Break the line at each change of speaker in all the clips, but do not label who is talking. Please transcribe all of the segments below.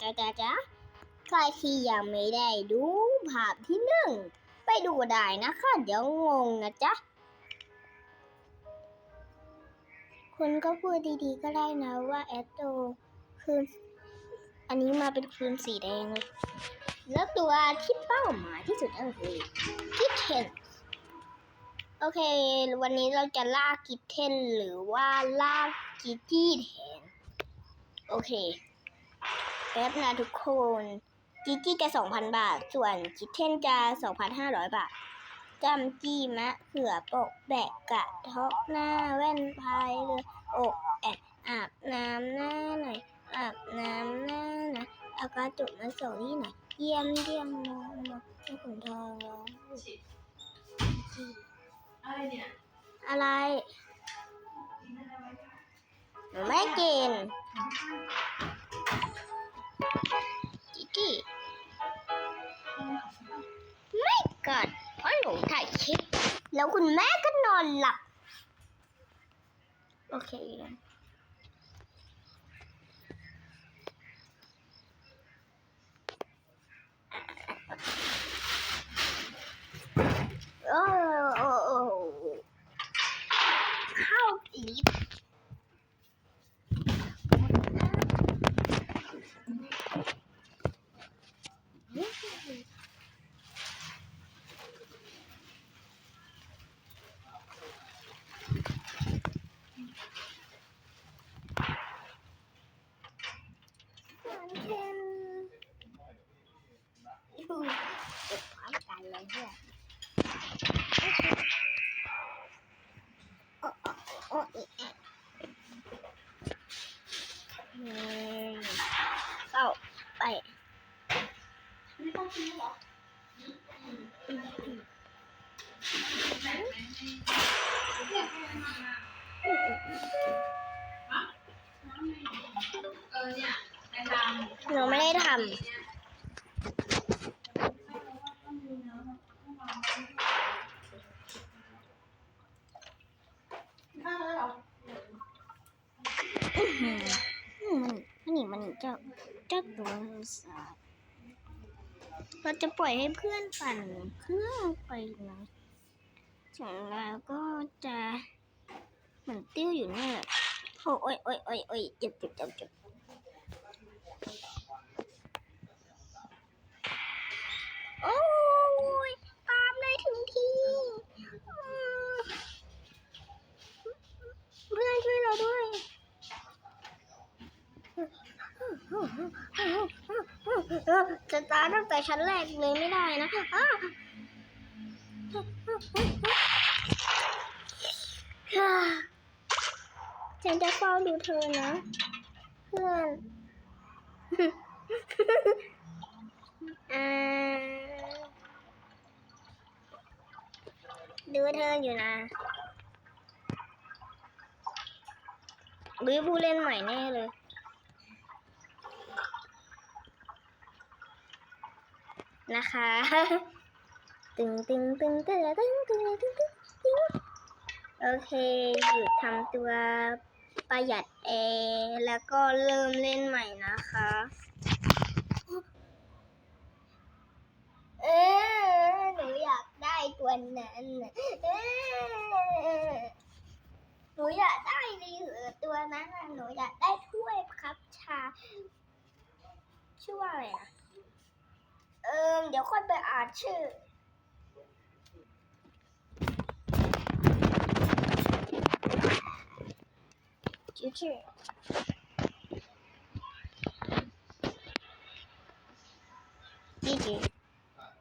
จ้าจ้าจ้าใครที่ยังไม่ได้ดูภาพที่หนึ่งไปดูได้นะคะ เดี๋ยวงงนะจ๊ะคุณก็พูดดีๆก็ได้นะว่าแอตโตคืนอันนี้มาเป็นคืนสีแดงเลยแล้วตัวที่เป้าหมายที่สุดก็คือกิทเทนโอเค วันนี้เราจะล่ากิทเทนหรือว่าล่ากิจี้แทน โอเค แป๊บนะทุกคนจิจี้จะ2,000บาท ส่วนกิทเทนจะ2,500บาทจำจี้มะเขือปกแบกกะทาะหน้าแว่นพายเรืออกแอะอาบน้ำหน้าหน่อยอาบน้ำหน้าหน่อยเอากระจุกมาส่งที่ไหนอยเยี่ยมเยี่ยมมองมองเจ้าขุนทองร้อง
อะไรเนี่ย
อะไรไม่กิน จิจี้ไม่กัดเพราะหนูถ่ายคลิป แล้วคุณแม่ก็นอนหลับ โอเคโอ้โอ้โอ้เข้าลิฟต์ สามเทนดูเก็บพร้อมกันเลยเพื่อนโอ้โอ้โอ้โอ้อีแอะอืมเข้าไป
ไม่ต้องซื้อหรอ เออเนี่ยในทาง
หนูไม่ได้ทำมันนี่มันเจ้าเจ้าตัวสาดเราจะปล่อยให้เพื่อนปั่นเครื่องไปนะ จากแล้วก็จะเหมือนติ้วอยู่เนี่ยแหละโอ้ยโอ้ยโอ้ยโอ้ยเจ็บเจ็บเจ็บเจ็บโอ้ยตามได้ถึงที่เพื่อนช่วยเราด้วยจะตาร์ทตั้งแต่ชั้นแรกเลยไม่ได้นะอ้า ฉันจะเฝ้าดูเธอนะ เพื่อนอ่าดูเธออยู่นะวิผู้เล่นใหม่แน่เลยนะคะตึงตึงตึงตึงตึงตึงตึงตึงตึงโอเค หยุดทำตัว ประหยัดแอร์แล้วก็เริ่มเล่นใหม่นะคะ เออหนูอยากได้ตัวนั้นเออหนูอยากได้รีเหอตัวนั้นนะหนูอยากได้ถ้วยครับชา ชื่อว่าอะไรนะเอิมเดี๋ยวค่อยไปอ่านชื่อ ชื่อชื่จีจี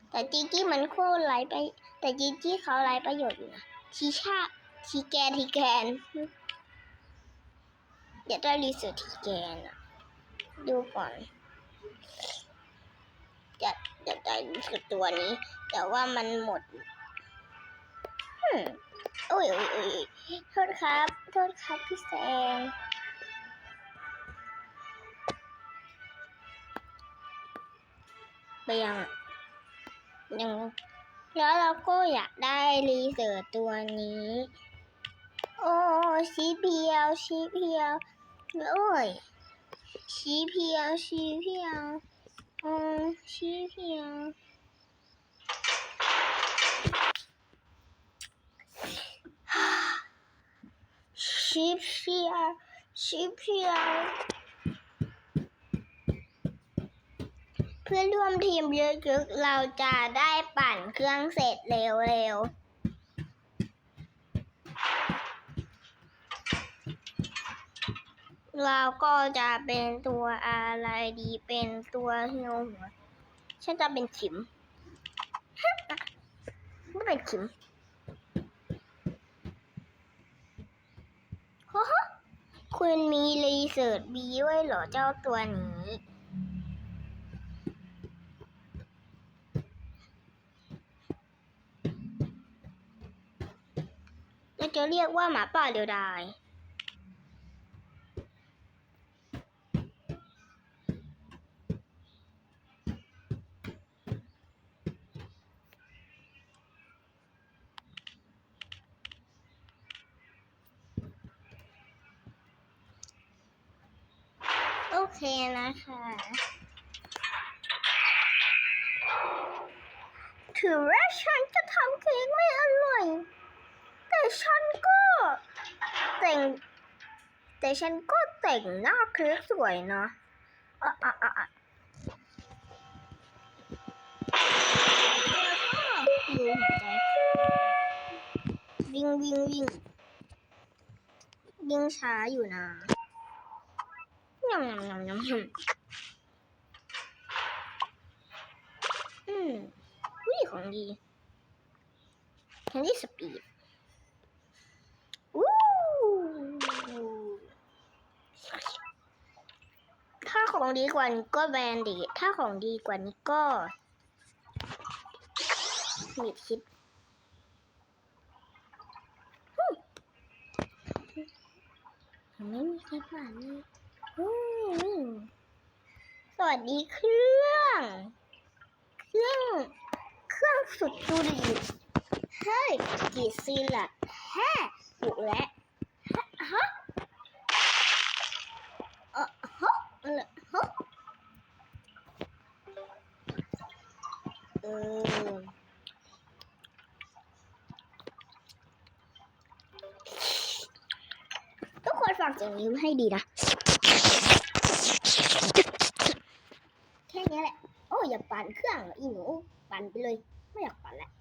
แต่จีจีมันโคตรไร้ไป แต่จีจีเขาไร้ประโยชน์อยู่นะทีชาทีแกนทีแกน เดี๋ยวต้รีเสิร์ชทีแกนอะดูก่อนจะจะได้รู้สึกตัวนี้ แต่ว่ามันหมดอืม โอ้ยโอ้ยโอ้ยโทษครับ โทษครับพี่แซงไปยังอยังแล้วเราก็อยากได้รีเสิร์ตัวนี้ โอ้ชีเพียวชีเพียวโอ้ยชีเพียงชี้เพียงอืมชีเพียง ชี้เพียงชี้เพียงเพื่อนร่วมทีมเยอะๆเราจะได้ปั่นเครื่องเสร็จเร็วๆเราก็จะเป็นตัวอะไรดีเป็นตัวเหียวหัวฉันจะเป็นขิมไม่เป็นขิมโอ้โห คุณมีรีเสิร์ชบีด้วยเหรอเจ้าตัวนี้ เราจะเรียกว่าหมาป่าเดียวดาย เคนะคะ ถือว่าฉันจะทำเค้กไม่อร่อย แต่ฉันก็แต่ง แต่ฉันก็แต่งหน้าเค้กสวยนะอะอะอะอะวิ่งวิ่งวิ่งวิ่งช้าอยู่นะ ยำยำยำยำยำ อืมวิของดีแคนดี้สปีดอู้ถ้าของดีกว่านี้ก็แบนดี ถ้าของดีกว่านี้ก็มีคิดไม่มีใครผ่านเลย สวัสดีเครื่อง เครื่อง เครื่องสุดจุลิตเฮ้ยกี่ซีละแฮ่บุกแล้วฮะฮะเออฮะอะไรฮะเออทุกคนฟังเสียงนี้ให้ดีนะ แค่นี้แหละ โอ้อย่าปั่นเครื่องอีหนู ปั่นไปเลย ไม่อยากปั่นแล้ว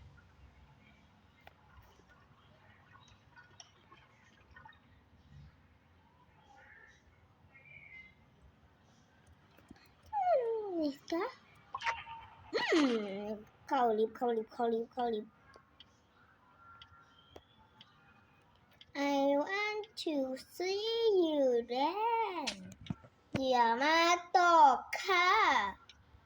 นี่กะอืมเข้าลิฟเข้าลิฟเข้าลิฟเข้าลิฟ I want to see you then อย่ามาตกค่ะ